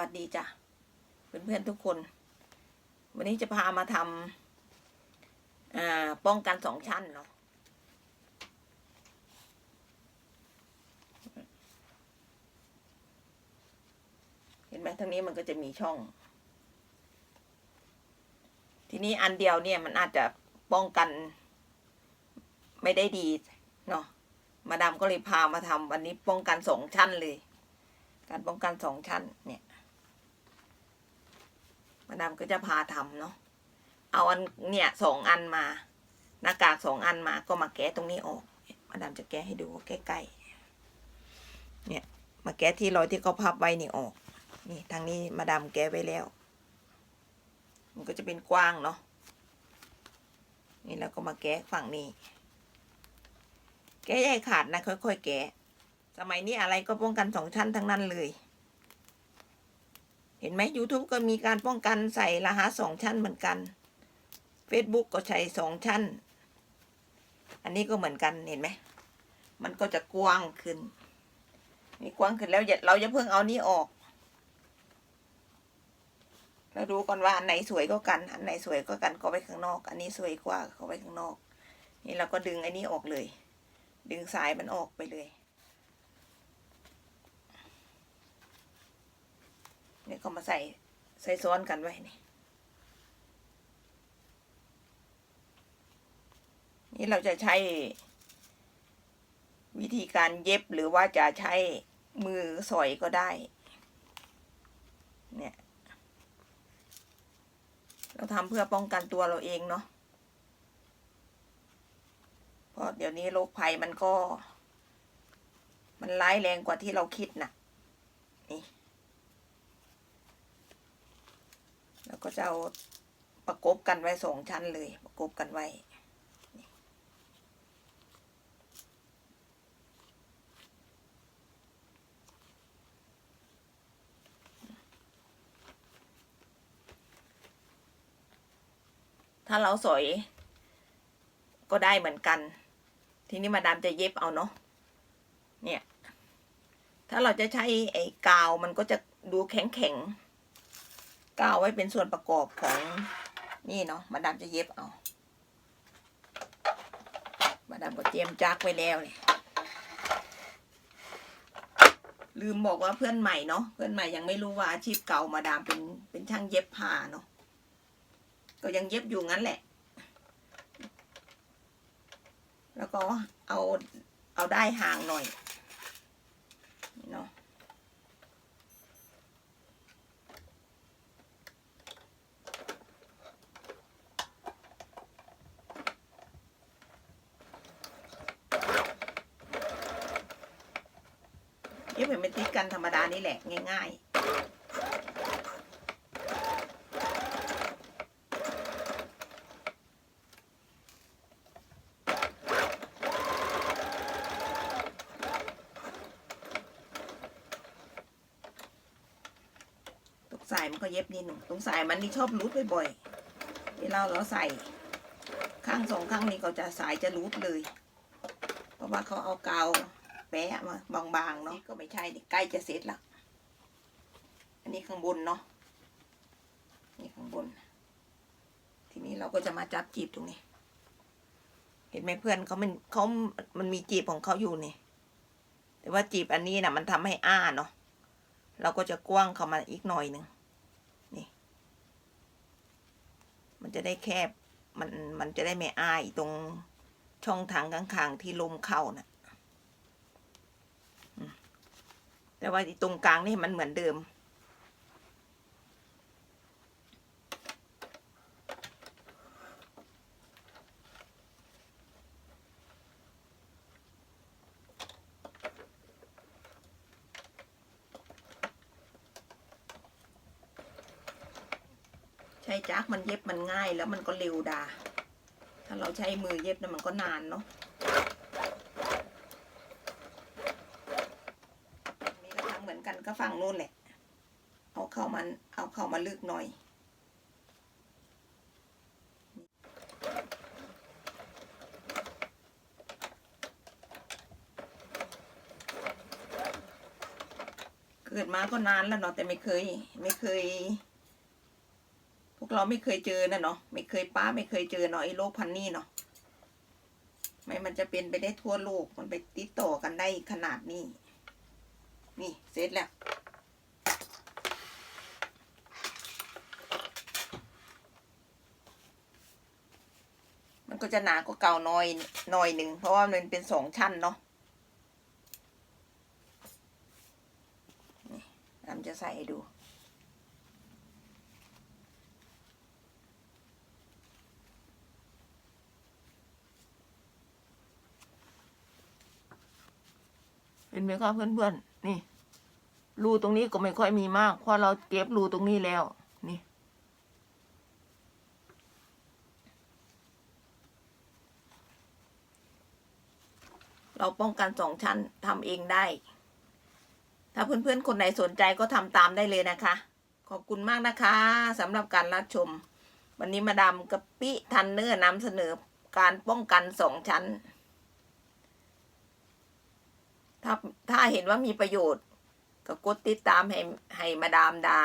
วัสดีจ้ะเพื่อนๆทุกคน วันนี้จะพามาทำป้องกันสองชั้นเนาะเห็นไหมทางนี้มันก็จะมีช่อง ทีนี้อันเดียวเนี่ยมันอาจจะป้องกันไม่ได้ดีเนาะมาดามก็เลยพามาทำวันนี้ป้องกันสองชั้นเลย การป้องกันสองชั้นเนี่ย มาดามก็จะพาทำเนาะเอาอันเนี่ยสองอันมา หน้ากากสองอันมาก็มาแกะตรงนี้ออก มาดามจะแกะให้ดูใกล้ๆเนี่ยมาแกะที่รอยที่เขาพับไว้นี่ออก นี่ทางนี้มาดามแกะไว้แล้ว มันก็จะเป็นกว้างเนาะนี่แล้วก็มาแกะฝั่งนี้ แกะใหญ่ขาดนะค่อยๆแกะสมัยนี้อะไรก็ป้องกันสองชั้นทั้งนั้นเลย เห็นไหม YouTube ก็มีการป้องกันใส่รหัสสองชั้นเหมือนกัน Facebook ก็ใช้สองชั้น อันนี้ก็เหมือนกันเห็นไหม มันก็จะกว้างขึ้น นี่กว้างขึ้นแล้วเราจะเพิ่งเอานี้ออกเราดูก่อนว่าอันไหนสวยก็กัน อันไหนสวยก็กันก็ไว้ข้างนอก อันนี้สวยกว่าก็ไว้ข้างนอก นี่เราก็ดึงอันนี้ออกเลย ดึงสายมันออกไปเลย เนี่ยก็มาใส่ใส่ซ้อนกันไว้นี่นี่เราจะใช้วิธีการเย็บหรือว่าจะใช้มือสอยก็ได้ เนี่ย เราทำเพื่อป้องกันตัวเราเองเนาะ เพราะเดี๋ยวนี้โรคภัยมันก็ มันร้ายแรงกว่าที่เราคิดนะนี่ แล้วก็จะเอาประกบกันไว้สองชั้นเลย ประกบกันไว้ถ้าเราสอยก็ได้เหมือนกัน ทีนี้มาดามจะเย็บเอาเนาะ เนี่ย ถ้าเราจะใช้ไอ้กาวมันก็จะดูแข็งแข็ง ก้าวไว้เป็นส่วนประกอบของนี่เนาะมาดามจะเย็บเอา มาดามก็เตรียมจักไว้แล้วเนี่ยลืมบอกว่าเพื่อนใหม่เนาะเพื่อนใหม่ยังไม่รู้ว่าอาชีพเก่ามาดามเป็นเป็นช่างเย็บผ้าเนาะก็ยังเย็บอยู่งั้นแหละ แล้วก็เอาเอาได้ห่างหน่อยเนาะ เย็บเป็นติดกันธรรมดานี่แหละง่ายๆตรงสายมันก็เย็บนิดหนึ่งตรงสายมันนี่ชอบรูดบ่อยๆเวลาเราใส่ ข้างสองข้างนี้ก็จะสายจะรูดเลย เพราะว่าเขาเอากาว แปะมาบางๆเนาะก็ไม่ใช่ดิใกล้จะเสร็จละอันนี้ข้างบนเนาะนี่ข้างบน ทีนี้เราก็จะมาจับจีบตรงนี้ เห็นไหมเพื่อนเขามันเขามันมีจีบของเขาอยู่นี่ แต่ว่าจีบอันนี้นะ่ะ มันทำให้อ้าเนาะเราก็จะกว้างเข้ามาอีกหน่อยหนึ่งนี่ มันจะได้แคบมันมันจะได้ไม่อ้าอีตรงช่องทางข้างๆที่ลมเข้าน่ะ แต่ว่าตรงกลางนี่มันเหมือนเดิม ใช้จักรมันเย็บมันง่ายแล้วมันก็เร็วดา ถ้าเราใช้มือเย็บนะมันก็นานเนาะ นี่ก็ทำเห มันก็ฝั่งนู้นแหละ เอาเข้ามัน เอาเข้ามาลึกหน่อย เกิดมาก็นานแล้วเนาะแต่ไม่เคย ไม่เคย พวกเราไม่เคยเจอนะเนาะไม่เคยป้าไม่เคยเจอเนาะไอ้โรคพันนี่เนาะไม่มันจะเป็นไปได้ทั่วโลกมันไปติดต่อกันได้ขนาดนี้ นี่เสร็จแล้วมันก็จะหนากว่าเก่าหน้อยหน่อยหนึ่งเพราะว่ามันเป็นสองชั้นเนาะนี่น้ำจะใส่ให้ดู เห็นไหมคะเพื่อนๆ นี่ รูตรงนี้ก็ไม่ค่อยมีมาก เพราะเราเก็บรูตรงนี้แล้ว นี่ เราป้องกันสองชั้นทำเองได้ ถ้าเพื่อนๆ คนไหนสนใจก็ทำตามได้เลยนะคะ ขอบคุณมากนะคะสำหรับการรับชม วันนี้มาดามกะปิทันเนอร์นำเสนอการป้องกันสองชั้น ถ้าถ้าเห็นว่ามีประโยชน์ ก็กดติดตามให้ให้มาดามดา